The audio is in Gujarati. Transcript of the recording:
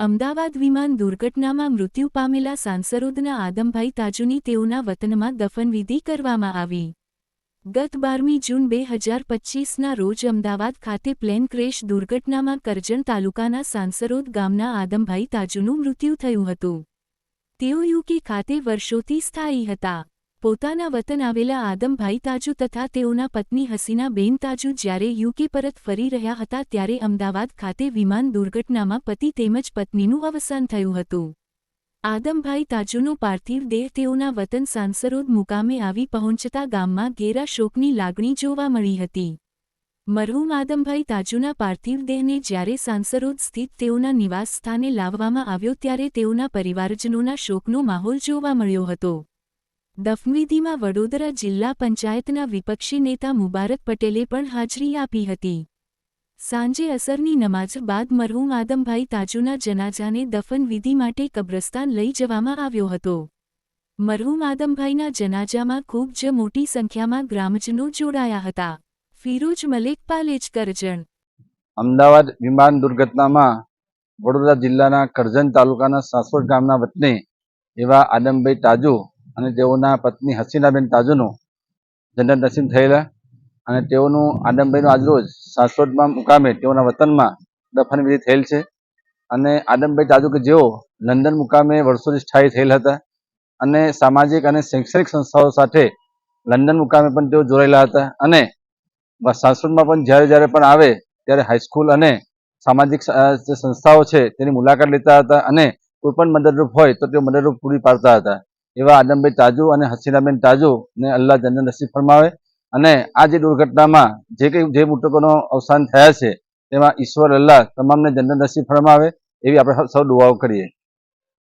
અમદાવાદ વિમાન દુર્ઘટનામાં મૃત્યુ પામેલા સાંસરોદના આદમભાઈ તાજુની તેઓના વતનમાં દફનવિધિ કરવામાં આવી. ગત બારમી જૂન બે હજાર પચ્ચીસના રોજ અમદાવાદ ખાતે પ્લેન ક્રેશ દુર્ઘટનામાં કરજણ તાલુકાના સાંસરોદ ગામના આદમભાઈ તાજુનું મૃત્યુ થયું હતું. તેઓ યુકે ખાતે વર્ષોથી સ્થાયી હતા. પોતાના વતન આવેલા આદમભાઈ તાજુ તથા તેઓના પત્ની હસીનાબેન તાજુ જ્યારે યુકે પરત ફરી રહ્યા હતા ત્યારે અમદાવાદ ખાતે વિમાન દુર્ઘટનામાં પતિ તેમજ પત્નીનું અવસાન થયું હતું. આદમભાઈ તાજુનો પાર્થિવ દેહ તેઓના વતન સાંસરોદ મુકામે આવી પહોંચતા ગામમાં ઘેરા શોકની લાગણી જોવા મળી હતી. મરહુમ આદમભાઈ તાજુના પાર્થિવ દેહને જ્યારે સાંસરોદ સ્થિત તેઓના નિવાસ સ્થાને લાવવામાં આવ્યો ત્યારે તેઓના પરિવારજનોના શોકનો માહોલ જોવા મળ્યો હતો. દફનવિધિમાં વડોદરા જિલ્લા પંચાયતના વિપક્ષી નેતા મુબારક પટેલે પણ હાજરી આપી હતી. સાંજે અસરની નમાઝ બાદ મરહુમ આદમભાઈ તાજુના જનાજાને દફનવિધિ માટે કબ્રસ્તાન લઈ જવામાં આવ્યો હતો. મરહુમ આદમભાઈના જનાજામાં ખૂબ જ મોટી સંખ્યામાં ગ્રામજનો જોડાયા હતા. ફિરોજ મલેક પાલેજ કરજણ અમદાવાદ વિમાન દુર્ઘટનામાં વડોદરા જિલ્લાના કરજણ તાલુકાના સાસવડ ગામના વતને એવા આદમભાઈ તાજુ અને તેઓના પત્ની હસીનાબેન તાજુનું જનરલ નસીબ થયેલા અને તેઓનું આદમભાઈનું આજરોજ સાસોદમાં મુકામે તેઓના વતનમાં દફનવિધિ થયેલ છે. અને આદમભાઈ તાજુ કે જેઓ લંડન મુકામે વર્ષોથી સ્થાયી થયેલ હતા અને સામાજિક અને શૈક્ષણિક સંસ્થાઓ સાથે લંડન મુકામે પણ તેઓ જોડાયેલા હતા અને સાસોદમાં પણ જ્યારે જ્યારે પણ આવે ત્યારે હાઈસ્કૂલ અને સામાજિક સંસ્થાઓ છે તેની મુલાકાત લેતા હતા અને કોઈ પણ મદદરૂપ હોય તો તેઓ મદદરૂપ પૂરી પાડતા હતા. એવા આદમભાઈ તાજુ અને હસીનાબેન તાજુ ને અલ્લાહ જન્નત નસીબ ફરમાવે. અને આ જે દુર્ઘટનામાં જે કંઈ, જે મૃતકોનો અવસાન થયા છે, તેમાં ઈશ્વર અલ્લાહ તમામને જન્નત નસીબ ફરમાવે એવી આપણે સૌ દુઆઓ કરીએ.